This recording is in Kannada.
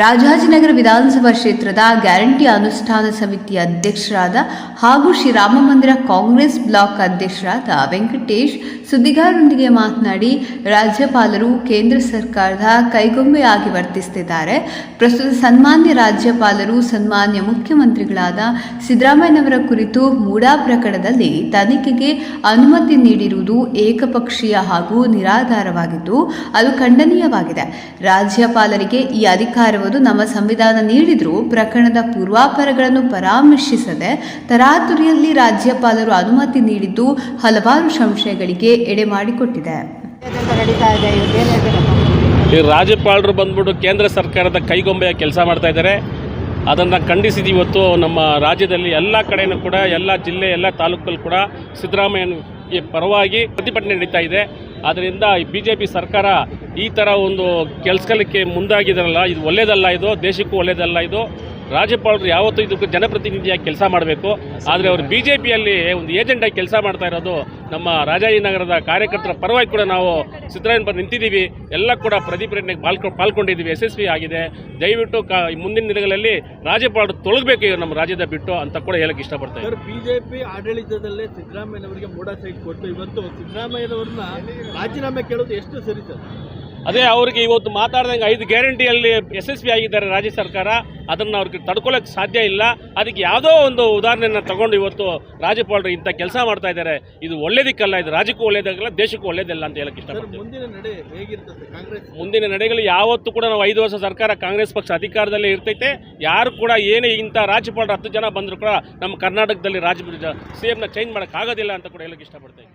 ರಾಜಾಜಿನಗರ ವಿಧಾನಸಭಾ ಕ್ಷೇತ್ರದ ಗ್ಯಾರಂಟಿ ಅನುಷ್ಠಾನ ಸಮಿತಿ ಅಧ್ಯಕ್ಷರಾದ ಹಾಗೂ ಶ್ರೀರಾಮ ಮಂದಿರ ಕಾಂಗ್ರೆಸ್ ಬ್ಲಾಕ್ ಅಧ್ಯಕ್ಷರಾದ ವೆಂಕಟೇಶ್ ಸುದ್ದಿಗಾರರೊಂದಿಗೆ ಮಾತನಾಡಿ, ರಾಜ್ಯಪಾಲರು ಕೇಂದ್ರ ಸರ್ಕಾರದ ಕೈಗೊಂಬೆಯಾಗಿ ವರ್ತಿಸುತ್ತಿದ್ದಾರೆ. ಪ್ರಸ್ತುತ ಸನ್ಮಾನ್ಯ ರಾಜ್ಯಪಾಲರು, ಸನ್ಮಾನ್ಯ ಮುಖ್ಯಮಂತ್ರಿಗಳಾದ ಸಿದ್ದರಾಮಯ್ಯನವರ ಕುರಿತು ಮೂಡಾ ಪ್ರಕರಣದಲ್ಲಿ ತನಿಖೆಗೆ ಅನುಮತಿ ನೀಡಿರುವುದು ಏಕಪಕ್ಷೀಯ ಹಾಗೂ ನಿರಾಧಾರವಾಗಿದ್ದು, ಅದು ಖಂಡನೀಯವಾಗಿದೆ. ರಾಜ್ಯಪಾಲರಿಗೆ ಈ ಅಧಿಕಾರವನ್ನು ನಮ್ಮ ಸಂವಿಧಾನ ನೀಡಿದರೂ ಪ್ರಕರಣದ ಪೂರ್ವಾಪರಗಳನ್ನು ಪರಾಮರ್ಶಿಸದೆ ತರಾತುರಿಯಲ್ಲಿ ರಾಜ್ಯಪಾಲರು ಅನುಮತಿ ನೀಡಿದ್ದು ಹಲವಾರು ಸಂಶಯಗಳಿಗೆ ಎಡೆ ಮಾಡಿಕೊಟ್ಟಿದೆ. ಈ ರಾಜ್ಯಪಾಲರು ಬಂದ್ಬಿಟ್ಟು ಕೇಂದ್ರ ಸರ್ಕಾರದ ಕೈಗೊಂಬೆಯ ಕೆಲಸ ಮಾಡ್ತಾ ಇದ್ದಾರೆ. ಅದನ್ನು ಖಂಡಿಸಿದ್ದು ಇವತ್ತು ನಮ್ಮ ರಾಜ್ಯದಲ್ಲಿ ಎಲ್ಲ ಕಡೆಯೂ ಕೂಡ, ಎಲ್ಲ ಜಿಲ್ಲೆ, ಎಲ್ಲ ತಾಲೂಕಲ್ಲಿ ಕೂಡ ಸಿದ್ದರಾಮಯ್ಯ ಪರವಾಗಿ ಪ್ರತಿಭಟನೆ ನಡೀತಾ ಇದೆ. ಆದ್ದರಿಂದ ಬಿ ಜೆ ಪಿ ಸರ್ಕಾರ ಈ ಥರ ಒಂದು ಕೆಲಸಕ್ಕೆ ಮುಂದಾಗಿದ್ರಲ್ಲ, ಇದು ಒಳ್ಳೇದಲ್ಲ ಇದು, ದೇಶಕ್ಕೂ ಒಳ್ಳೇದಲ್ಲ ಇದು. ರಾಜ್ಯಪಾಲರು ಯಾವತ್ತೂ ಇದಕ್ಕೆ ಜನಪ್ರತಿನಿಧಿಯಾಗಿ ಕೆಲಸ ಮಾಡಬೇಕು. ಆದರೆ ಅವರು ಬಿ ಜೆ ಪಿಯಲ್ಲಿ ಒಂದು ಏಜೆಂಟಾಗಿ ಕೆಲಸ ಮಾಡ್ತಾ ಇರೋದು ನಮ್ಮ ರಾಜಾಜಿನಗರದ ಕಾರ್ಯಕರ್ತರ ಪರವಾಗಿ ಕೂಡ ನಾವು ಸಿದ್ದರಾಮಯ್ಯ ಪರ ನಿಂತಿದ್ದೀವಿ. ಎಲ್ಲ ಕೂಡ ಪ್ರತಿಭಟನೆಗೆ ಪಾಲ್ಕೊ ಪಾಲ್ಕೊಂಡಿದ್ದೀವಿ. ಯಶಸ್ವಿ ಆಗಿದೆ. ದಯವಿಟ್ಟು ಕ ಮುಂದಿನ ದಿನಗಳಲ್ಲಿ ರಾಜ್ಯಪಾಲರು ತೊಳಗಬೇಕು ಇವ್ರು ನಮ್ಮ ರಾಜ್ಯದ ಬಿಟ್ಟು ಅಂತ ಕೂಡ ಹೇಳಕ್ಕೆ ಇಷ್ಟಪಡ್ತಾರೆ ಸರ್, ಬಿಜೆಪಿ ಆಡಳಿತದಲ್ಲೇ ಸಿದ್ದರಾಮಯ್ಯನವರಿಗೆ ಮೋಡ ಸೈಟ್ ಕೊಟ್ಟು ಇವತ್ತು ಸಿದ್ದರಾಮಯ್ಯನವ್ರನ್ನ ರಾಜೀನಾಮೆ ಕೇಳೋದು ಎಷ್ಟು ಸರಿ ಸರ್? ಅದೇ ಅವರಿಗೆ ಇವತ್ತು ಮಾತಾಡ್ದಂಗೆ ಐದು ಗ್ಯಾರಂಟಿಯಲ್ಲಿ ಯಶಸ್ವಿ ಆಗಿದ್ದಾರೆ ರಾಜ್ಯ ಸರ್ಕಾರ. ಅದನ್ನು ಅವ್ರಿಗೆ ತಡ್ಕೊಳ್ಳೋಕೆ ಸಾಧ್ಯ ಇಲ್ಲ. ಅದಕ್ಕೆ ಯಾವುದೋ ಒಂದು ಉದಾಹರಣೆಯನ್ನು ತಗೊಂಡು ಇವತ್ತು ರಾಜ್ಯಪಾಲರು ಇಂಥ ಕೆಲಸ ಮಾಡ್ತಾ ಇದ್ದಾರೆ. ಇದು ಒಳ್ಳೇದಕ್ಕಲ್ಲ ಇದು ರಾಜ್ಯಕ್ಕೂ ಒಳ್ಳೇದಾಗಲ್ಲ ದೇಶಕ್ಕೂ ಒಳ್ಳೇದಲ್ಲ ಅಂತ ಹೇಳಕ್ಕೆ ಇಷ್ಟಪಡ್ತೀವಿ ಮುಂದಿನ ನಡೆ ಹೇಗಿರ್ತದೆ ಕಾಂಗ್ರೆಸ್? ಮುಂದಿನ ನಡೆಗಳು ಯಾವತ್ತೂ ಕೂಡ ನಾವು ಐದು ವರ್ಷ ಸರ್ಕಾರ ಕಾಂಗ್ರೆಸ್ ಪಕ್ಷ ಅಧಿಕಾರದಲ್ಲೇ ಇರ್ತೈತೆ. ಯಾರು ಕೂಡ ಏನೇ ಇಂಥ ರಾಜ್ಯಪಾಲರು ಹತ್ತು ಜನ ಬಂದರೂ ಕೂಡ ನಮ್ಮ ಕರ್ನಾಟಕದಲ್ಲಿ ರಾಜ್ಯ ಸಿ ಎಂನ ಚೇಂಜ್ ಮಾಡೋಕ್ಕಾಗೋದಿಲ್ಲ ಅಂತ ಕೂಡ ಹೇಳಕ್ಕೆ ಇಷ್ಟಪಡ್ತೇನೆ